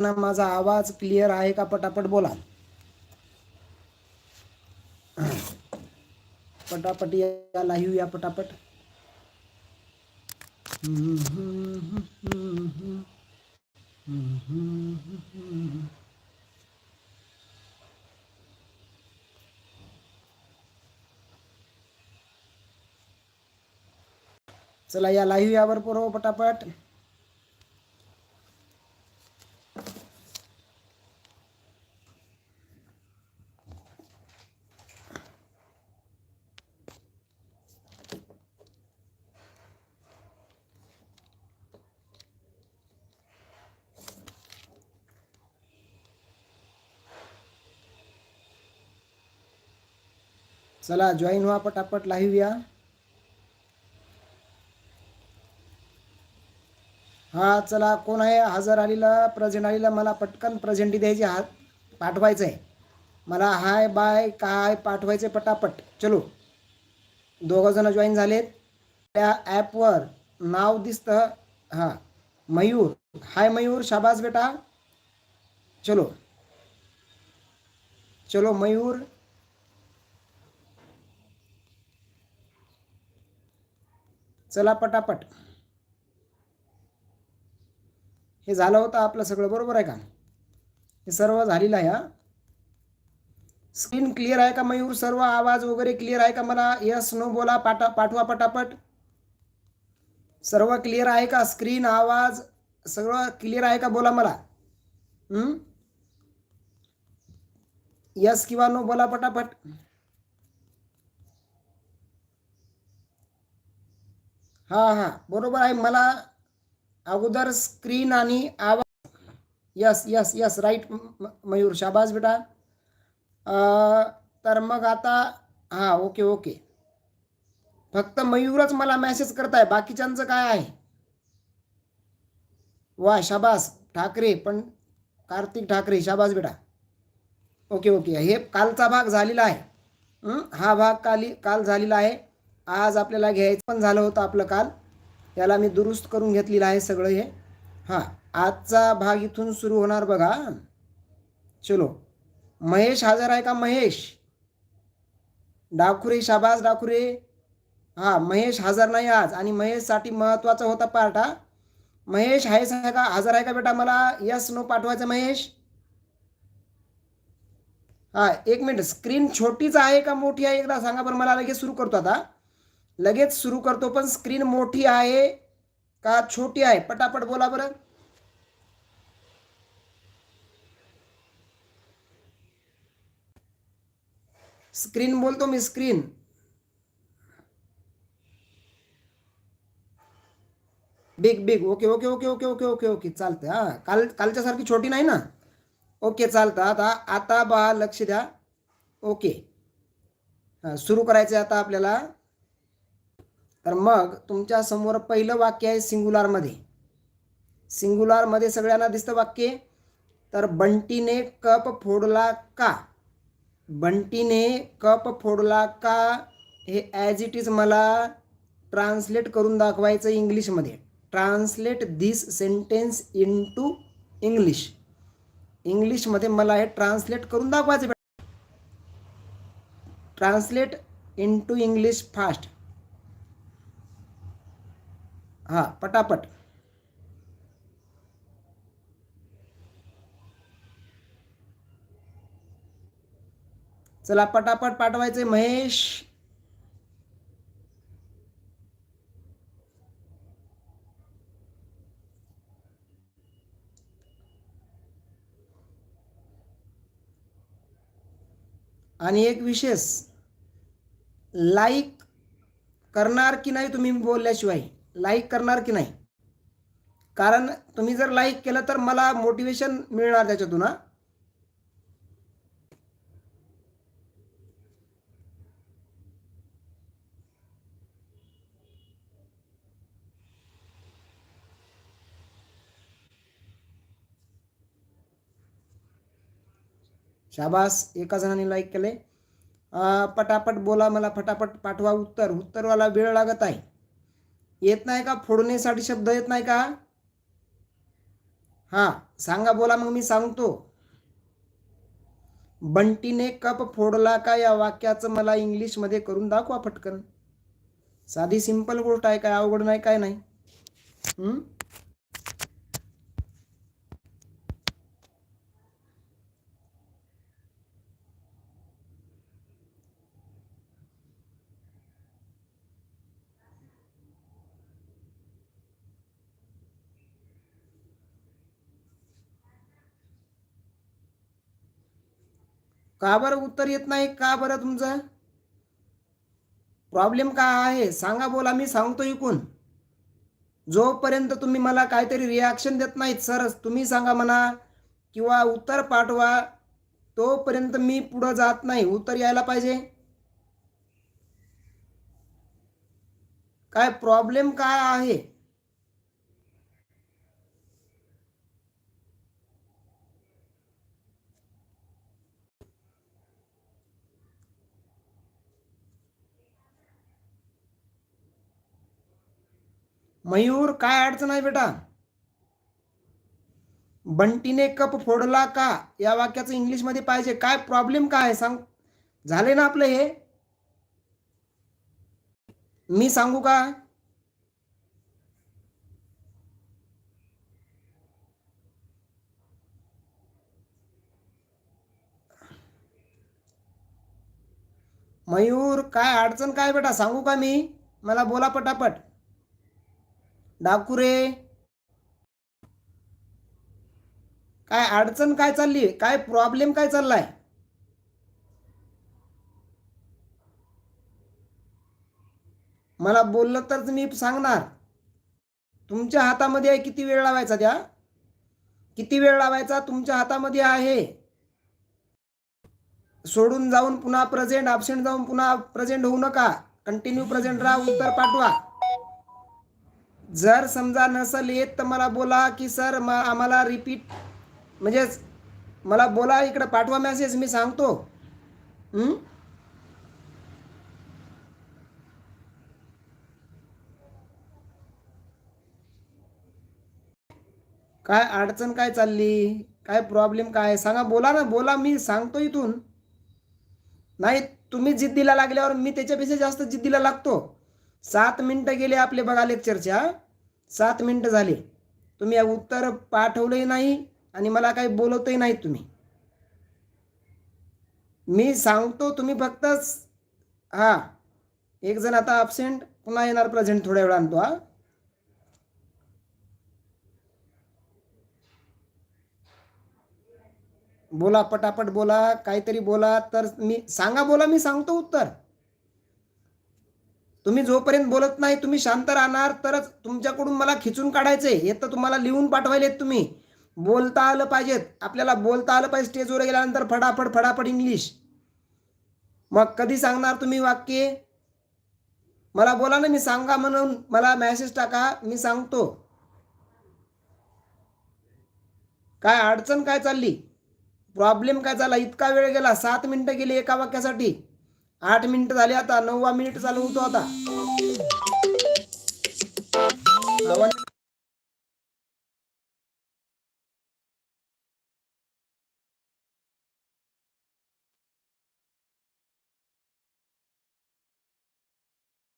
ना माझा आवाज क्लिअर आहे का? पटापट बोला. पटापट या लाईव्ह या पटापट. चला या लाईव्ह यावर पुरव पटापट. चला जॉईन व्हा पटापट लाईव्ह या. हा चला कोण आहे? हजर आलीला प्रेझेंट आलीला मला पटकन प्रेझेंटी द्यायची हात पाठवायचं आहे मला हाय बाय काय पाठवायचे पटापट. चलो. दोघंजणं जॉईन झालेत. त्या ॲपवर नाव दिसतं. हां मयूर. हाय मयूर शाबास बेटा. चलो. चलो मयूर. चला पटापट. हे झालं होतं आपलं सगळं बरोबर आहे का? हे सर्व झालेलं आहे हा? स्क्रीन क्लिअर आहे का मयूर? सर्व आवाज वगैरे क्लिअर आहे का मला? यस नो बोला पाठा पाठवा पटापट. सर्व क्लिअर आहे का? स्क्रीन आवाज सगळं क्लिअर आहे का? बोला मला. यस किंवा नो बोला पटापट. हां हां. बरोबर आहे. मला अगोदर स्क्रीन आणि आवाज yes yes yes right Mayur. शाबास बेटा. तर मग आता हां ओके ओके फक्त मयूरच मला मेसेज करताय. बाकीच्यांचं काय आहे? वा शाबास. ठाकरे पण कार्तिक ठाकरे. शाबास बेटा. ओके ओके हे कालचा भाग झालेला आहे. हा भाग काली काल झालेला आहे. आज आपल्याला घ्यायचं पण झालं होतं आपलं काल. याला मी दुरुस्त करून घेतलेलं आहे सगळं हे. हां आजचा भाग इथून सुरू होणार बघा. चलो. महेश हजर आहे का महेश? डाकुरे शाबास डाकुरे. हां महेश हजर नाही आज आणि महेशसाठी महत्त्वाचा होता पार्ट हा. महेश आहेस आहे का हजर आहे का बेटा मला? यस नो पाठवायचं महेश? हां एक मिनिट. स्क्रीन छोटीच आहे का मोठी आहे? एकदा सांगा बरं मला लगेच सुरू करतो आता. लगेच सुरू करतो पण स्क्रीन मोठी आहे का छोटी आहे? पटापट बोला बरं. स्क्रीन बोलतो मी screen big big okay okay okay okay okay okay okay चालतं हां. काल कालच्यासारखी छोटी नाही ना? ओके चालतं. आता आता बा लक्ष द्या. ओके हां सुरू करायचं आहे आता आपल्याला. तर मग तुमच्यासमोर पहिलं वाक्य आहे सिंग्युलरमध्ये सिंग्युलरमध्ये सगळ्यांना दिसतं वाक्य. तर बंटीने कप फोडला का? बंटीने कप फोडला का? हे ॲज इट इज मला ट्रान्सलेट करून दाखवायचं इंग्लिशमध्ये. Translate this sentence into English इंग्लिशमध्ये मला हे ट्रान्सलेट करून दाखवायचं. Translate into English fast हां पटापट. चला पटापट पाठवायचे महेश. आणि एक विशेष लाईक करणार की नाही तुम्ही बोलल्याशिवाय? लाईक करणार की नाही? कारण तुम्ही जर लाईक केलं तर मला मोटिवेशन मिळणार त्याच्यातून हा. शाबास एका जणाने लाईक केले. पटापट बोला मला फटाफट पाठवा उत्तर. उत्तरवाला वेळ लागत आहे. येत नाही का? फोडण्यासाठी शब्द येत नाही का? हा सांगा बोला मग मी सांगतो. बंटीने कप फोडला का या वाक्याचं मला इंग्लिशमध्ये करून दाखवा पटकन. साधी सिंपल गोष्ट आहे काय? अवघड नाही काय नाही? का बरं उत्तर येत नाही? का बरं तुमचं? प्रॉब्लेम काय आहे? सांगा बोला मी सांगतो इकून. जोपर्यंत तुम्ही मला काहीतरी रिॲक्शन देत नाहीत सर तुम्ही सांगा म्हणा किंवा उत्तर पाठवा तोपर्यंत मी पुढं जात नाही. उत्तर यायला पाहिजे. काय प्रॉब्लेम काय आहे? मयूर काय अडचण आहे बेटा? बंटीने कप फोडला का? या वाक्याचं इंग्लिशमध्ये पाहिजे. काय प्रॉब्लेम काय? आहे सांग. झाले ना आपलं हे? मी सांगू का? मयूर काय अडचण काय बेटा? सांगू का मी? मला बोला पटापट. डाकुरे. काय अडचण काय चालली? काय प्रॉब्लेम काय चाललाय? मला बोललं तरच मी सांगणार. तुमच्या हातामध्ये आहे किती वेळ लावायचा द्या किती वेळ लावायचा? तुमच्या हातामध्ये आहे. सोडून जाऊन पुन्हा प्रेझेंट अबसेंट जाऊन पुन्हा प्रेझेंट होऊ नका. कंटिन्यू प्रेझेंट राहा उत्तर पाठवा. जर समजा नसल येत तर मला बोला की सर म आम्हाला रिपीट म्हणजेच मला बोला इकडं पाठवा मेसेज मी सांगतो. काय अडचण काय चालली? काय प्रॉब्लेम काय? सांगा बोला ना बोला मी सांगतो इथून. नाही तुम्ही जिद्दीला लागल्यावर मी त्याच्यापेक्षा जास्त जिद्दीला लागतो. सात मिनटं गेले आपले बघा लेक्चरच्या सात मिनटं झाले. तुम्ही उत्तर पाठवलंही नाही आणि मला काही बोलवतही नाही तुम्ही. मी सांगतो तुम्ही फक्तच हां. एक जण आता अपसेंट पुन्हा येणार प्रेझेंट थोड्या वेळा आणतो हा. बोला पटापट बोला काहीतरी बोला तर मी सांगा बोला मी सांगतो उत्तर. तुम्ही जोपर्यंत बोलत नाही तुम्ही शांत राहणार तरच तुमच्याकडून मला खिचून काढायचंय. हे तर तुम्हाला लिहून पाठवायलेत तुम्ही. बोलता आलं पाहिजेत. आपल्याला बोलता आलं पाहिजे स्टेजवर गेल्यानंतर फटाफट फटाफट इंग्लिश. मग कधी सांगणार तुम्ही वाक्य? मला बोला ना मी सांगा म्हणून. मला मेसेज टाका मी सांगतो. काय अडचण काय चालली? प्रॉब्लेम काय झाला? इतका वेळ गेला सात मिनिटं गेली एका वाक्यासाठी. आठ मिनिटं झाली आता नववा मिनिट चालू होतो आता.